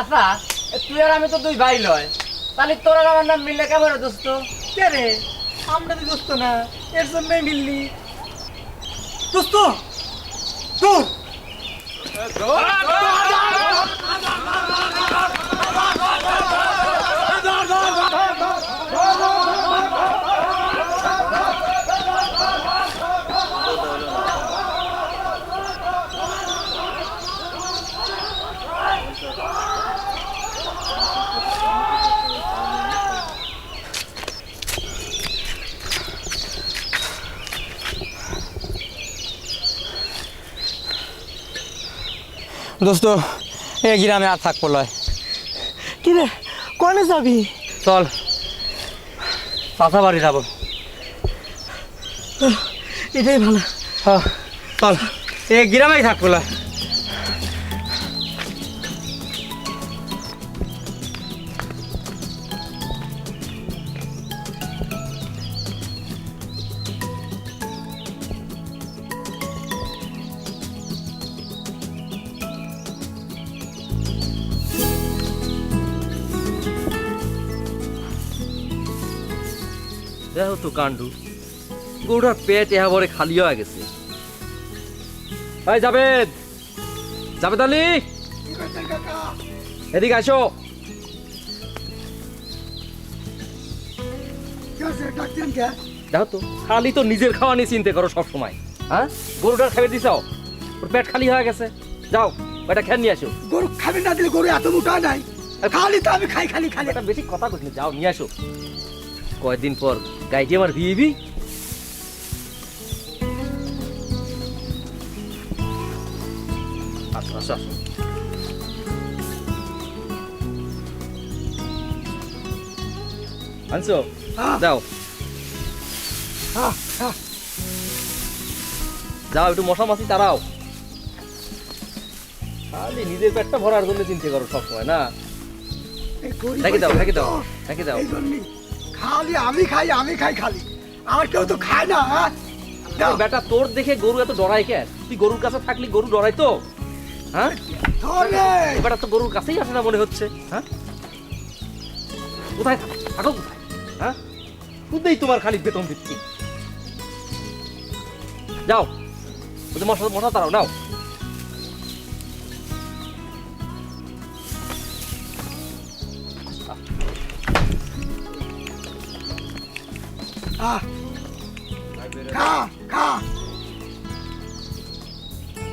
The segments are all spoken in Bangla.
আচ্ছা তুই আর আমি তো দুই ভাই লয়। তাহলে তোর আর আমার নাম মিললে কেমন দোস্ত? কে রে? আমরা তো দোস্ত না, এর জন্যই মিললি। দোস্ত তোর দোস্ত এ গ্রামে আর থাকব লয়। কি রে কনে যাবি? চল চাষা বাড়ি যাব এটাই ভালো। হ্যাঁ চল। এ গ্রামেই থাকব লয়। তো কাণ্ডু। গরুটার পেট এহা ভরে খালি হয়ে গেছে। ভাই জাবেদ জাবেদ আলী! এদিকে আসো। দেখো তো খালি তো নিজের খাওয়া নিয়ে চিন্তা করো সব সময় হ্যাঁ? গরুটার খাইয়ে দিছাও ওর পেট খালি হয়ে গেছে। যাও ওটা খেয়ে নিয়ে আসো। গরু খাবি না দিলে গরু এত মোটা নাই। খালি তো আমি খাই খালি খালি। বেশি কথা কইনি যাও নিয়ে আসো। কয়দিন পর গাইটি আমার বিয়েবি আসো আসো আসো। আনছো। যাও। যাও একটু মশা মাছি তারাও খালি নিজের পেটটা ভরার জন্য চিন্তা করো সবসময় না? গরিব দাও রেখে দাও রেখে দাও। খালি আমি খাই আমি খাই খালি। আর কেউ তো খায় না হ্যাঁ? দাও, বেটা তোর দেখে গরু এত ডরাই কেন তুই গরুর কাছে থাকলি গরু ডরাই তো? হ্যাঁ? ধরে। বেটা তো গরুর কাছেই আসে না মনে হচ্ছে হ্যাঁ? কোথায় থাকো? কোথায়? হ্যাঁ? খুদেই তোমার খালি বেতন দিচ্ছি। যাও যে মশা মশা তারাও নাও। আহ, খা খা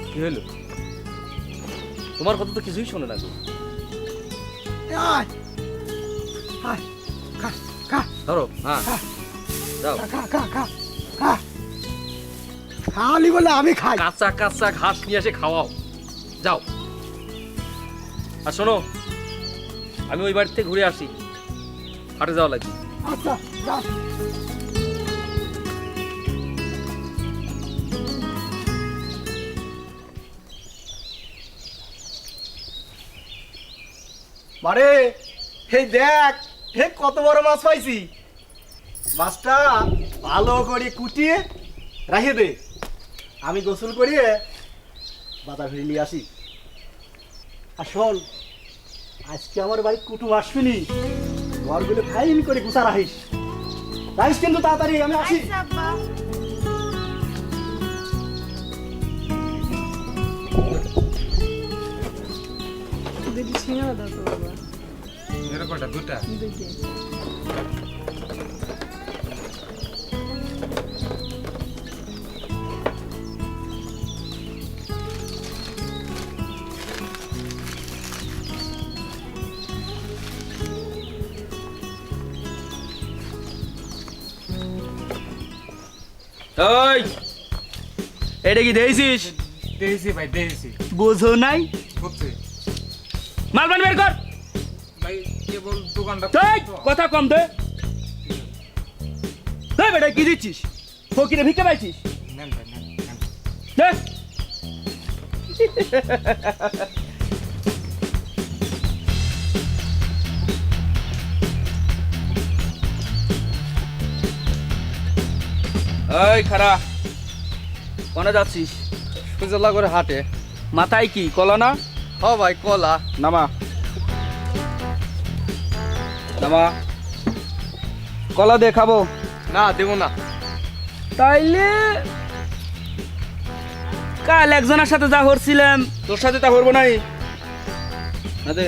কি হলো তোমার কথা তো কিছুই শোনে না গো। খা খা ধরো হ্যাঁ। খা খা খা খা খালি বলে আমি খাই কাঁচা কাঁচা ঘাস নিয়ে এসে খাওয়াও। যাও। আর শোনো আমি ওই বাড়ি থেকে ঘুরে আসি। হাটে যাওয়া লাগবে আচ্ছা মারে হে দেখ, হে কত বড় মাছ পাইছি। মাছটা ভালো করে কুটিয়ে রাখে দে। আমি গোসল করিয়ে বাজার ফিরে নিয়ে আসি। আর শোন, আজকে আমার বাড়ি কুটুম আসবিনি। ঘরগুলো ফাইন করে গুছা রাখিস। রাখিস কিন্তু তাড়াতাড়ি, আমি আসি। দুটি সিঙ্গারা দাও তো বাবা। কটা দুটা। ওই এটা কি দেখছিস দেখেছি ভাই দেখেছি বোঝো নাই? বুঝছি। মালবান বের কর। ভাই কেবল দোকানটা এই, কথা কম দে এই বেটা কি দিচ্ছিস? ফকিরে ভিক্ষা পাইছিস? নেন ভাই নেন নেন। এই খারা কোনে যাচ্ছিস? সুজলা করে হাটে। মাথায় কি কলা না হ ভাই কলা নামা। মামা কলা দিয়ে খাব। না দেবো না। তাইলে কাল একজনের সাথে যা করছিলাম তোর সাথে তা করব নাই। না দে।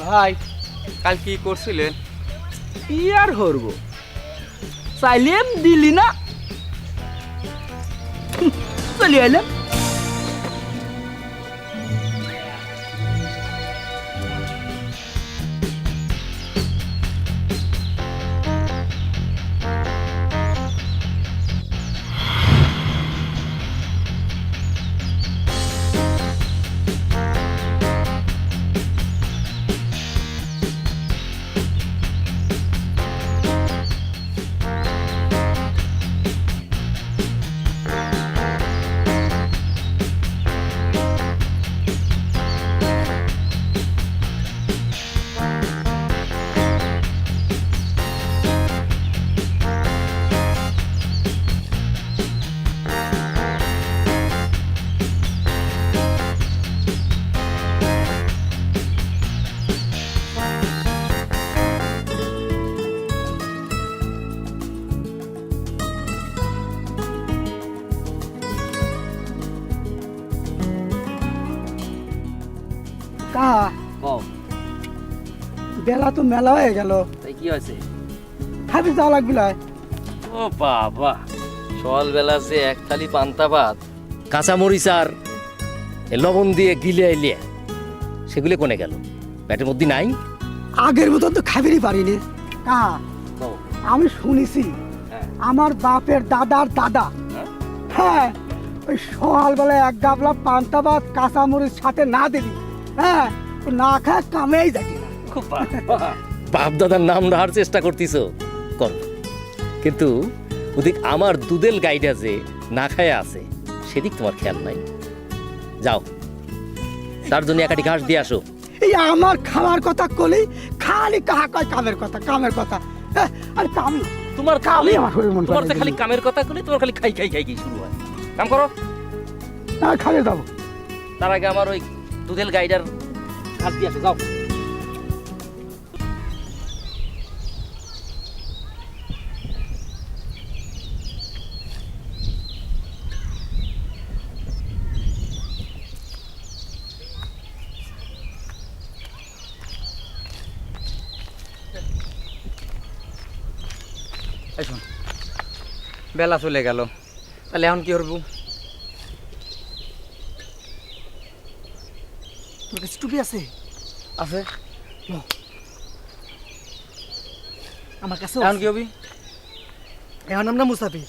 ভাই কাল কি করছিলেন? কি আর করব চাইলেম দিলি না চলে আইলাম বেলা তো মেলা হয়ে গেল। তাই কি হয়েছে? হাফিজ যাওয়া লাগবে না ও বাবা সকালবেলা যে এক থালি পান্তা ভাত। কাঁচা মরিচ আর এ লবণ দিয়ে গিলে আইলিয়ে সেগুলি কোনে গেল? পেটের মধ্যে নাই? আগের মতন তো খাবিরই পারিনি। কা আমি শুনেছি হ্যাঁ। আমার বাপের দাদার দাদা। হ্যাঁ? হ্যাঁ ওই সকালবেলা এক গাবলা পান্তা ভাত কাঁচামরিচ সাথে না দিলি হ্যাঁ না খায় কামেই যাবি বাপ দাদার নাম রাখার চেষ্টা করতিস কর। কিন্তু ওদিক আমার দুদেল গাইডা যে না খায় আছে সেদিক তোমার খেয়াল নাই। যাও। তার জন্য একাটি ঘাস দিয়ে আসো। এই আমার খাওয়ার কথা কলি খালি কাহা কয় কামের কথা কামের কথা। হ্যাঁ, আর কাম তোমার কামই আমার শরীর মন তোমার খালি কামের কথা কলি তোমার খালি খাই খাই খাই কি শুরু হয়। কাম করো। না খাবে যাব। তার আগে আমার ওই দুধেল গাইডার ঘাস দিয়ে আসো যাও। এই শোন বেলা চলে গেল। তাহলে এখন কি করব? তোর কাছে টুপি আছে? আছে। আমার কাছে এখন কি হবি? এখন আমরা মুসাফির।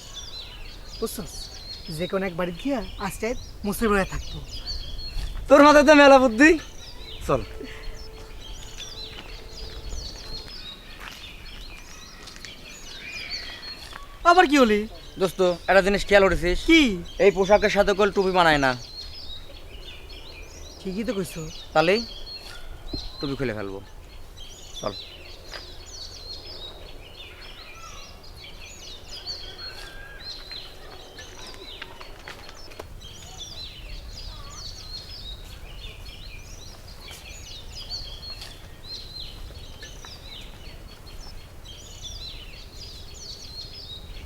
বুঝছস? যে কোনো এক বাড়ি গিয়া আজকে মুসির বেড়ায় থাকতো। তোর মাথায় তো মেলা বুদ্ধি। চল। আবার কি হলি? দোস্ত একটা জিনিস খেয়াল করেছিস? কি? এই পোশাকের সাথে কল টুপি বানায় না। ঠিকই তো কইছো। তাহলে টুপি খুলে ফেলব। চল।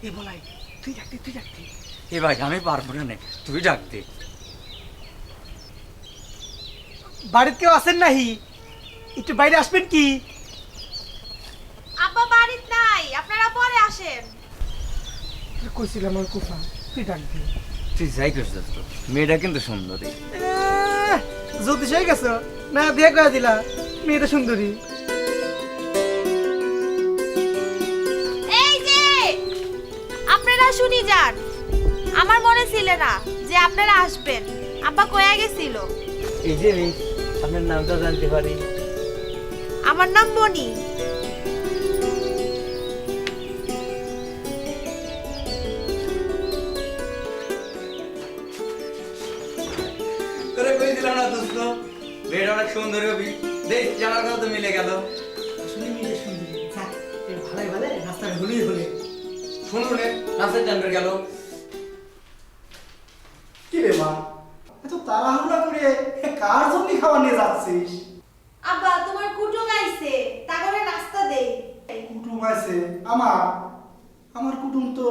এ বলাই তুই ডাকতি তুই ডাকতি এ ভাই আমি পারব না তুই ডাক দে। বাড়িতে কেউ আসেন নাহি? একটু বাইরে আসবেন কি? আব্বা বাড়িতে নাই আপনারা পরে আসেন। কইছিলাম আমার কুফা তুই ডাকতি তুই যাই করিস দোস্ত মেয়েটা কিন্তু সুন্দরী। জ্যোতিষ হয়ে গেছো? না বিয়ে করে দিলা মেয়েটা সুন্দরী। শুনি যান। আমার মনে ছিল না যে আপনারা আসবেন। আব্বা কয়া গেছিল? এই যে আপনার নামটা জানতে পারি। আমার নাম মনি। তোরে কই দিলাম না দোস্ত? মেয়েটা অনেক সুন্দরী হবি। দেখ জানার কথা তো মিলে গেল। আসলে মেয়েটা সুন্দরী। ভালোই ভালো রাস্তায় হলেই হলে শুনুন নাচের জানবে গেল কি রে এত তাড়াহুড়া করে এ কার জন্য খাবার নিয়ে যাচ্ছিস আব্বা তোমার কুটুম আইছে তা করে নাস্তা দেই কুটুম আছে আমার আমার কুটুম তো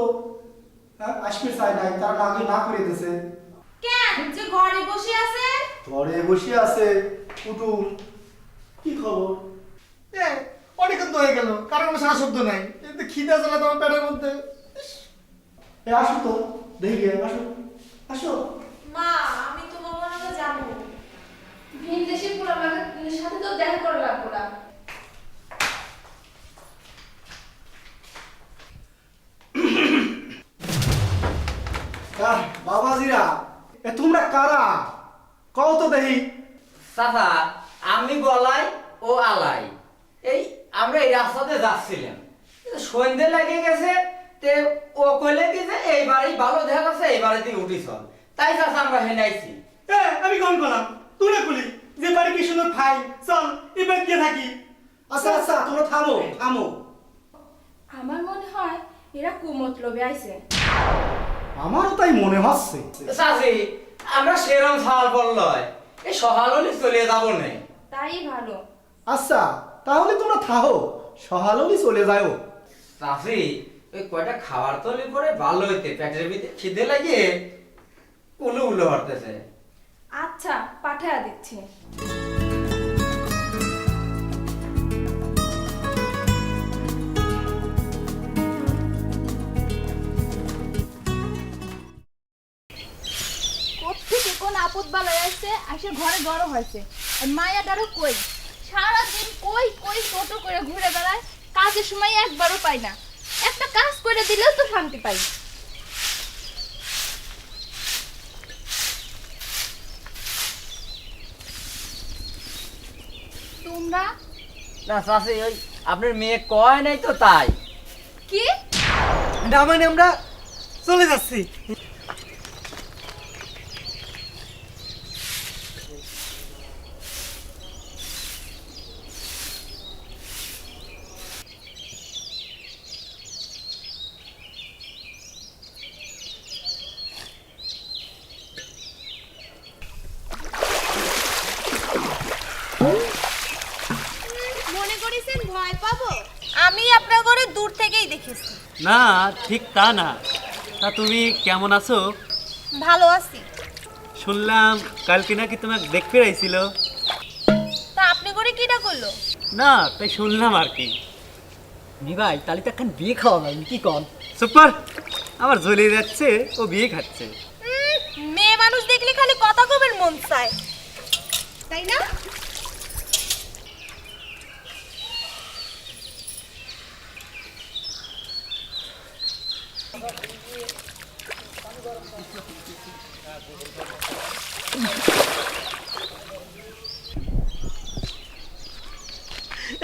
হ্যাঁ, আসবে চাই নাই তার আগে না করে দিয়েছে কেন যে ঘরে বসে আছে ঘরে বসে আছে কুটুম কি খবর এ অনেকক্ষণ তো হয়ে গেল কারণ কোনো সারা শব্দ নাই কিন্তু খিদে জ্বালা তোমার পেটের মধ্যে এ আসো তো দেখি গিয়ে, আসো। আসো। মা আমি তো বাবা না যাব ভিন দেশে পুরো আমাদের সাথে তো দেখা করা লাগবো না। বাবাজিরা এ তোমরা কারা? কও তো দেখি। চাচা আমি বলাই ও আলাই। এই আমরা এই রাস্তাতে যাচ্ছিলাম। সন্ধে লেগে গেছে তে ও কইলে কি যে এই ভালো দেখা যাচ্ছে এই বাড়িতে উঠি চল তাই চাচা আমরা হেনে আইছি। এ আমি কন করলাম তুই না কলি যে বাড়ি কি সুন্দর খাই চল এবার গিয়ে থাকি। আচ্ছা আচ্ছা তোমরা থামো থামো। আমার মনে হয় এরা কুমতলবে আইছে। আমারও তাই মনে হচ্ছে। চাচি আমরা সেরম সাল বললয় এই হলে চলে যাব না। তাই ভালো। আচ্ছা তাহলে তোমরা থাহো সহালই চলে যাও চাচি ওই কয়টা খাবার তলি করে ভালো হইতে পেটের ভিতরে খিদে লাগিয়ে উলু উলু হরতেছে। আচ্ছা পাঠায়া দিচ্ছি। কোথেকে কোন আপদ বালায় আসছে? আসে ঘরে গরম হয়েছে। আর মায়াটারও কই? সারাদিন কই কই টোটো করে ঘুরে বেড়ায় কাজের সময় একবারও পাই না। একটা কাজ করে দিলেও তো শান্তি পাই। তোমরা? না চাচি ওই আপনার মেয়ে কয় নাই তো তাই? কি? না মানে আমরা চলে যাচ্ছি মনে করেছেন ভয় পাবো আমি আপনার ঘরে দূর দেখেছি। না ঠিক তা না। তা তুমি কেমন আছো? ভালো আছি। শুনলাম কালকে নাকি তোমাকে দেখতে আইছিল তা আপনি করে কিটা করল? না তাই শুনলাম আর কি। নি ভাই তাহলে তো এখন বিয়ে খাওয়া লাগবে কি কন সুপার আমার জ্বলে যাচ্ছে ও বিয়ে খাচ্ছে। মেয়ে মানুষ দেখলে খালি কথা কবের মন চায়। তাই না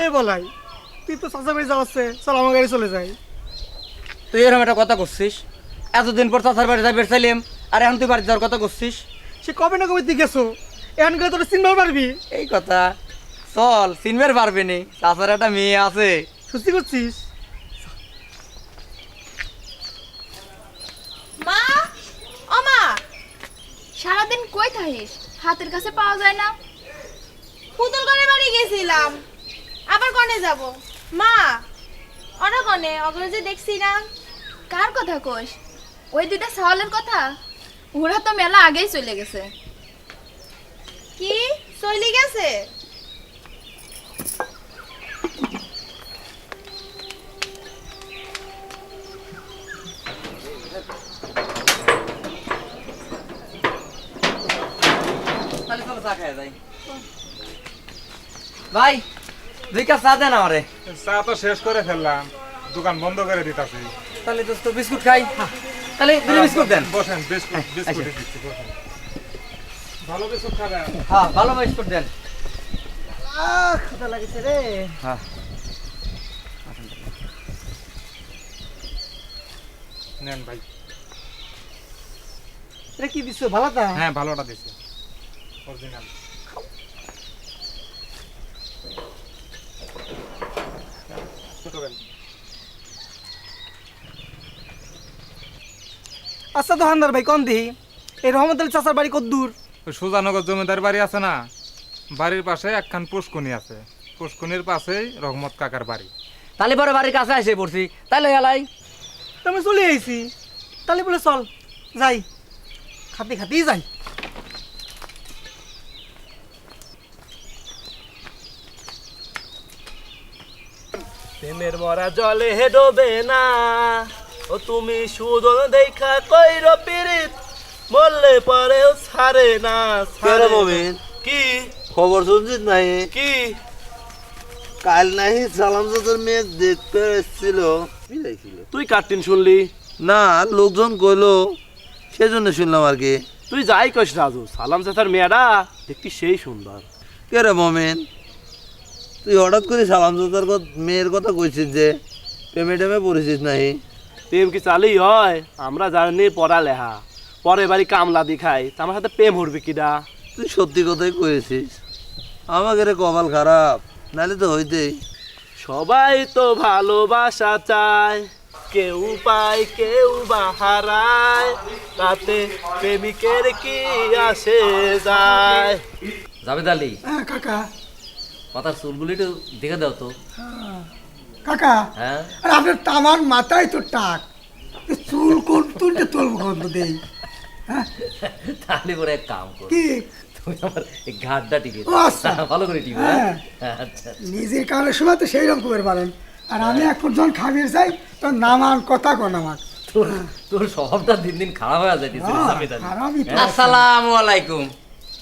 এ বলাই। তুই তো চাচা বাড়ি যাওয়াচ্ছে চল আমার গাড়ি চলে যাই। তুই এরকম একটা কথা করছিস? এতদিন পর চাচার বাড়ি যাবে চাইলাম আর এখন তুই বাড়ি যাওয়ার কথা করছিস? সে কবে না কবে তুই গেছো? এখন গেলে তোর চিনবার পারবি এই কথা। চল চিনবার পারবে নি। চাচার একটা মেয়ে আছে। সত্যি করছিস? মা ও মা সারাদিন কই থাকিস? হাতের কাছে পাওয়া যায় না। পুতুল করে বাড়ি গেছিলাম। আবার কনে যাব? মা অনা কনে? অগ্রজ দেখছি না। কার কথা কইস ওই দুইটা সাওয়ালের কথা? ওরা তো মেলা আগেই চলে গেছে। কি? চলে গেছে ভাই দুই কাপ চা দেন আমারে। চা তো শেষ করে ফেললাম। দোকান বন্ধ করে দিতাছি। তাহলে দোস্ত বিস্কুট খাই। তাহলে দুটো বিস্কুট দেন। বসেন বিস্কুট বিস্কুট দিচ্ছি বসেন। ভালো বিস্কুট খাবেন? হ্যাঁ ভালো বিস্কুট দেন। আহ ক্ষুধা লাগেছে রে। হ্যাঁ। নেন ভাই। এটা কি দিচ্ছ ভালো তা হ্যাঁ ভালোটা দিছে। অরিজিনাল আচ্ছা দোকানদার ভাই কোন দিহি? এই রহমত আলী চাচার বাড়ি কত দূর? ওই সুজানগর জমিদার বাড়ি আছে না? বাড়ির পাশে একখান পুষ্কুনি আছে। পুষ্কুনির পাশেই রহমত কাকার বাড়ি। তাহলে পরে বাড়ির কাছে এসে পড়ছি। তাহলে এলাই। আমি চলে আইছি। তাহলে বলে চল যাই। খাতে খাতেই যাই। প্রেমের মরা জলে হে ডোবে না। ও তুমি সুদন দেখা কইর পিরিত মরলে পরেও ছাড়ে না ছাড়ে মমিন? কি? খবর শুনছিস নাই? কি? কাল নাহি সালাম তোর মেয়ে দেখতে এসেছিল। তুই কাটিন শুনলি? না লোকজন কইলো সেজন্য শুনলাম আর কি। তুই যাই কইস রাজু সালাম চাচার মেয়েটা দেখতি সেই সুন্দর। কে রে মমিন তুই হঠাৎ করে সালাম তোর মেয়ের কথা কইছিস যে প্রেমে টেমে পড়েছিস নাহি? প্রেম কি চালি হয়? আমরা জানি পড়া পড়ালেখা পরে বাড়ি কামলা দি খাই তা আমার সাথে প্রেম হরবি কিডা? তুই সত্যি কথাই কয়েছিস আমাকে রে কপাল খারাপ নাহলে তো হইতেই। সবাই তো ভালোবাসা চায় কেউ পায় কেউ বা হারায় তাতে প্রেমিকের কি আসে যায়? জাবেদ আলী। হ্যাঁ কাকা। মাথার চুলগুলি একটু দেখে দাও তো। কাকা হ্যাঁ। আর আপনার তামার মাথায় তো টাক। চুল কোন তুলতে তুলব কোন দেই? তাহলে পরে এক কাম করো। কি? তুমি আমার এই ঘাটটা টিপে আচ্ছা। ভালো করে টিপে হ্যাঁ? আচ্ছা নিজের কারণের সময় তো সেই রকম করে পারেন। আর আমি এখন যখন খাবির চাই তো নামান কথা কোন আমার তোর তোর স্বভাবটা দিন দিন খারাপ হয়ে হ্যাঁ, খারাপই আসসালামু আলাইকুম।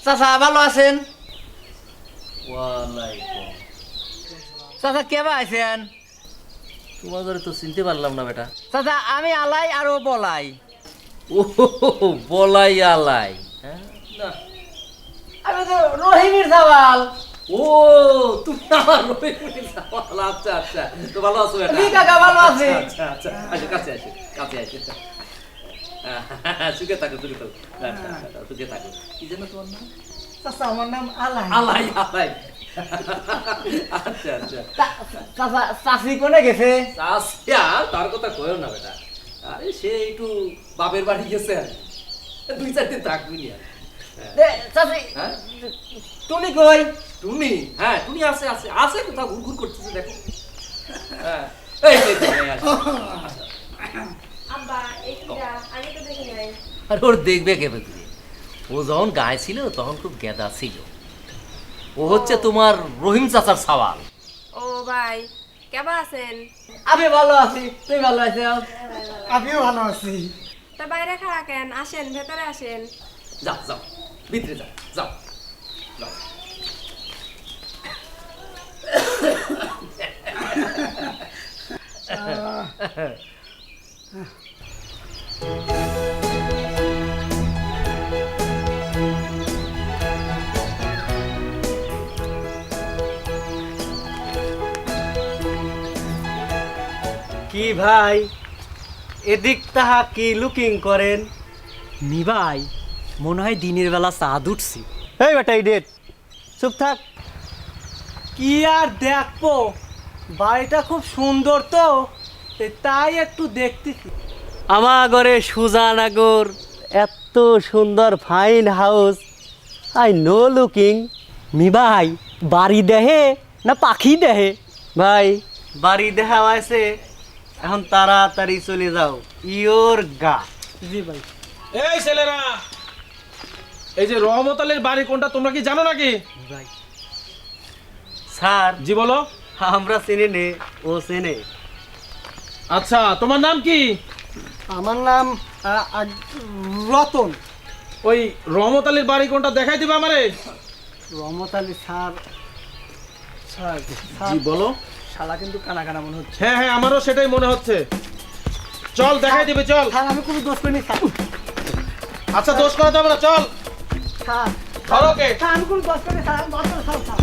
চাচা ভালো আছেন? ওয়ালাইকুম। চাচা কেবা আছেন তোমাদের তো চিনতে পারলাম না বেটা। চাচা আমি আলাই আর ও বলাই। ও বলাই আলাই। হ্যাঁ? না। আমি তো রহিমের সাওয়াল। ও তুমি আমার রহিমুনির সাওয়াল। আচ্ছা আচ্ছা। তো ভালো আছো বেটা? জি কাকা, ভালো আছি। আচ্ছা আচ্ছা। আসো কাছে আসো কাছে আসো। সুখে থাকো সুখে থাকো। আচ্ছা, আচ্ছা, সুখে থাকো। কি যেন তোমার নাম? চাচা আমার নাম আলাই। আলাই আলাই। আচ্ছা আচ্ছা। চাচা চাচি কোনে গেছে? চাষিয়া তার কথা কয়েও না বেটা। আরে সে একটু বাপের বাড়ি গেছে আর দুই চার দিন থাকবি না দে, চাচি হ্যাঁ? তুমি কই? টুনি? হ্যাঁ টুনি আছে আছে। আছে কোথাও ঘুর ঘুর করতেছে দেখো। হ্যাঁ। এই এই, তো দেখি নাই। আর ওর দেখবে কেবে ও যখন গায়ে ছিল তখন খুব গেদা ছিল। ও হচ্ছে তোমার রহিম চাচার সওয়াল। ও ভাই কেমন আছেন? আমি ভালো আছি। তুমি ভালো আছো? আমিও ভালো আছি। তা বাইরে খাড়া কেন? আসেন ভেতরে আসেন। যাও যাও ভিতরে যাও যাও। যাও। কি ভাই? এদিক তাহা কি লুকিং করেন? নিবাই মনে হয় দিনের বেলা চাঁদ উঠছি এই বেটা ইডিয়েট চুপ থাক। কি আর দেখব? বাড়িটা খুব সুন্দর তো তাই একটু দেখতেছি। আমার ঘরে সুজানগর এত সুন্দর fine house I know looking me ভাই বাড়ি দেহে না পাখি দেহে? ভাই বাড়ি দেখা হয়েছে এখন তাড়াতাড়ি চলে যাও। ইয়োর গা জি ভাই। এই ছেলেরা এই যে রহমত আলীর বাড়ি কোনটা তোমরা কি জানো নাকি? ভাই স্যার জি বলো। আমরা চিনি নে ও চেনে। আচ্ছা তোমার নাম কি? আমার নাম আ, আ- রতন। ওই রহমত আলীর বাড়ি কোনটা দেখাই দিবা আমারে? Rahmat Ali sir. Sir sir. জি বলো। শালা কিন্তু কানা কানা মনে হচ্ছে। হ্যাঁ হ্যাঁ আমারও সেটাই মনে হচ্ছে। চল দেখাই দিবে চল। স্যার আমি কোনো দোষ করিনি স্যার। আচ্ছা দোষ করা যাবে না চল। স্যার ধরো ওকে স্যার আমি কোনো দোষ করিনি স্যার আমি মাত্র স্যার স্যার।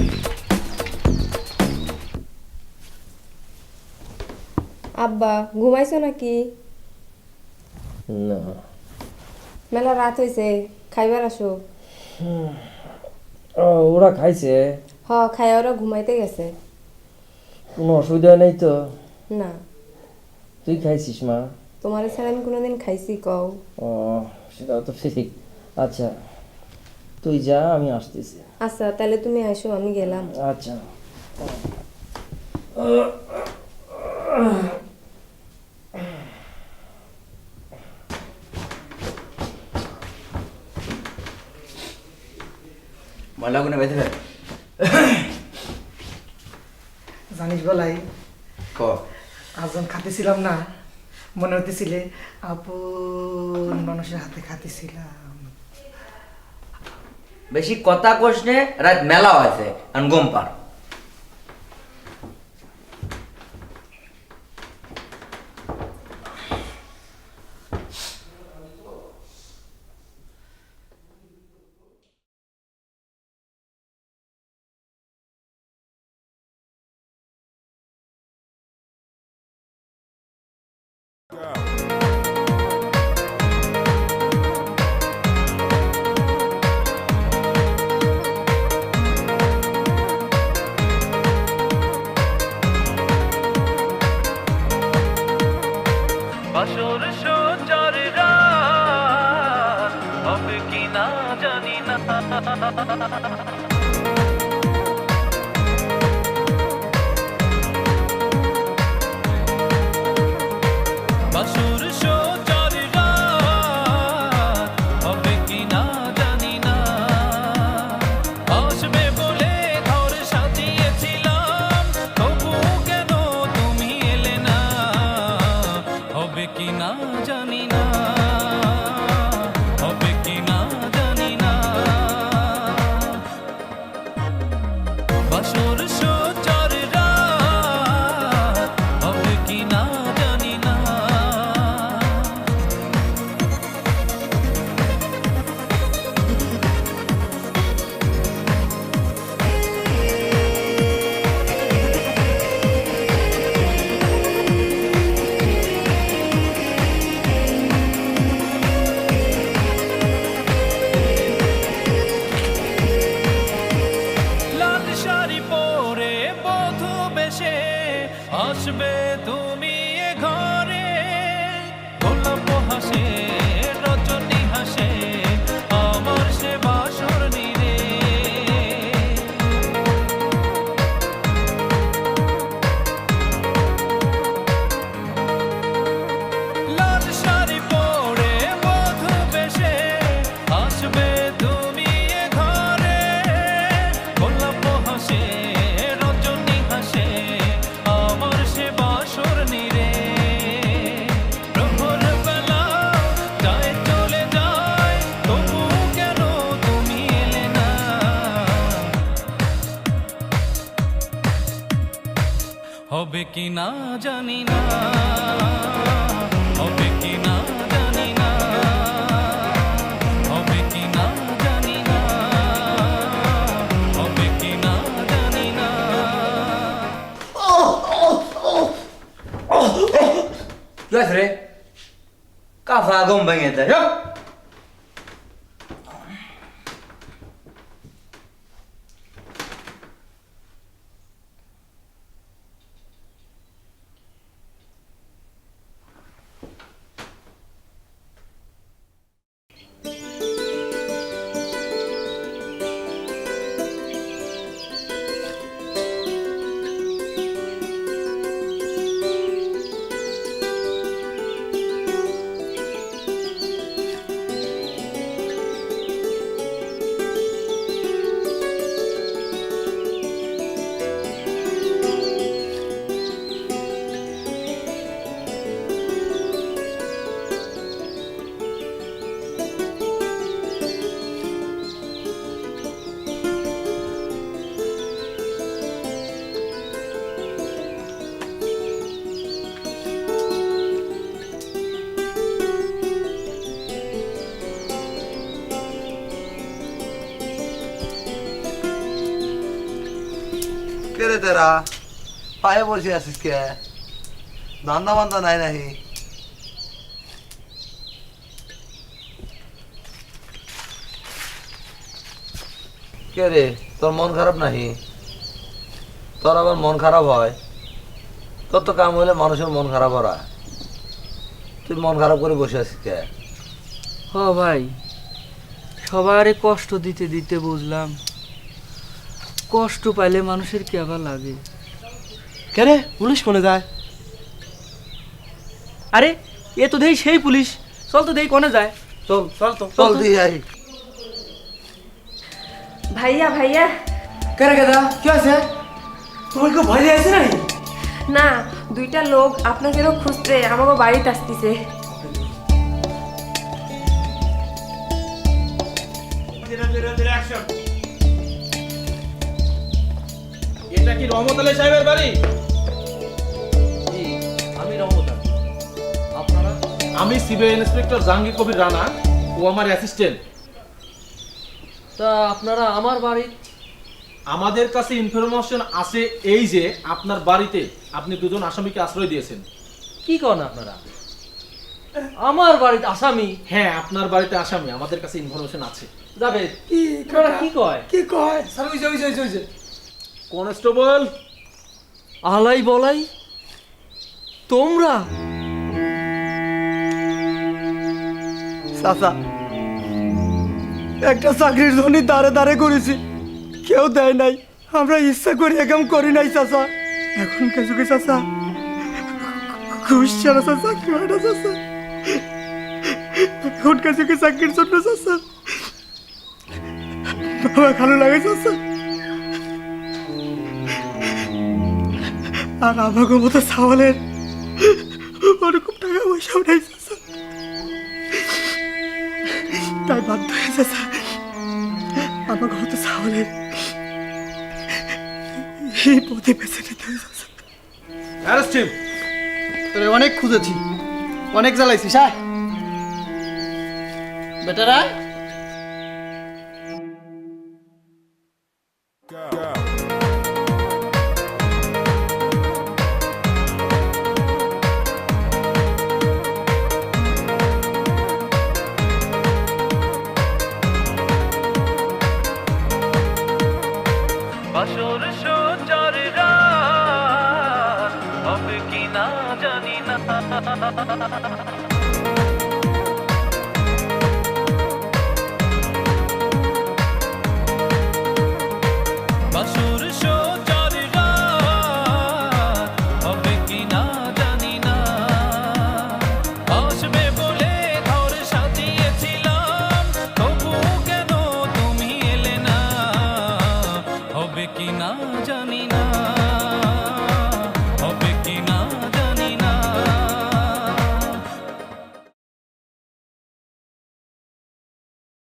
আব্বা ঘুমাইছো নাকি? না। মেলা রাত হয়েছে খাইবার আসো। ওরা খাইছে? হ খাইয়া ওরা ঘুমাইতে গেছে। কোনো অসুবিধা নেই তো? না। তুই খাইছিস মা? তোমার ছাড়া আমি কোনোদিন খাইছি কও। ও সেটাও তো ঠিক। আচ্ছা তুই যা আমি আসতেছি। আচ্ছা তাহলে তুমি আসো আমি গেলাম। আচ্ছা। কোনে বেঁধে ফেল জানিস বলাই। ক? আজন খাতেছিলাম না মনে হতেছিলে আপন মানুষের হাতে খাতেছিলাম। বেশি কথা কষ্টে রাত মেলা হয়েছে আর গম পার কি না, জানি না। হবে কি না, জানি না। হবে কি না, জানি কাফা গম ভেঙে দেয় কে পায়ে বসে আছিস কে? ধান্দা বান্দা নাই নাহি কে রে, তোর মন খারাপ নাহি তোর আবার মন খারাপ হয়? তোর তো কাম হইলে মানুষের মন খারাপ করা তুই মন খারাপ করে বসে আছিস কে? হ ভাই সবারে কষ্ট দিতে দিতে বুঝলাম। কষ্ট পাইলে মানুষের কি আবার লাগে? কেন পুলিশ কোনে যায়? আরে এ তো দেই সেই পুলিশ। চল তো দেই কোনে যায়? চল চল তো। চল দিয়ে আই ভাইয়া ভাইয়া। কেরে কেদা কি আছে তোমার কেউ ভয় আছে না না দুইটা লোক আপনাকেও খুঁজতে আমাকে বাড়িতে আসতেছে। এটা কি রহমত আলী সাহেবের বাড়ি? আমি রহমতা আপনারা? আমি সিবিআই ইন্সপেক্টর জাহাঙ্গীর কবির রানা ও আমার অ্যাসিস্ট্যান্ট। তা আপনারা আমার বাড়ি? আমাদের কাছে ইনফরমেশন আছে এই যে আপনার বাড়িতে আপনি দুজন আসামিকে আশ্রয় দিয়েছেন। কি করেন আপনারা? আমার বাড়িতে আসামি? হ্যাঁ আপনার বাড়িতে আসামি আমাদের কাছে ইনফরমেশন আছে। যাবে কি কি কয়? কি কয়? কনস্টেবল? আলাই বলাই তোমরা? চাচা একটা চাকরির জন্য দাঁড়ে দাঁড়ে করেছি। কেউ দেয় নাই। আমরা ইচ্ছা করি একাম করি নাই চাচা। এখন কিছু কি চাচা ঘুষ ছাড়া চাকরি হয় না চাচা। এখন কিছু কি চাকরির জন্য চাচা। বাবা ভালো লাগে চাচা। আর আমাকে মতো সাওয়ালের ওরকম টাকা পয়সাও নাই চাচা তাই বাধ্য হয়েছে স্যার আমাকে হতো সাহলের এই পথে বেছে নিতে হয়েছে স্যার। তোরে অনেক খুঁজেছি অনেক জ্বালাইছি স্যার বেটারা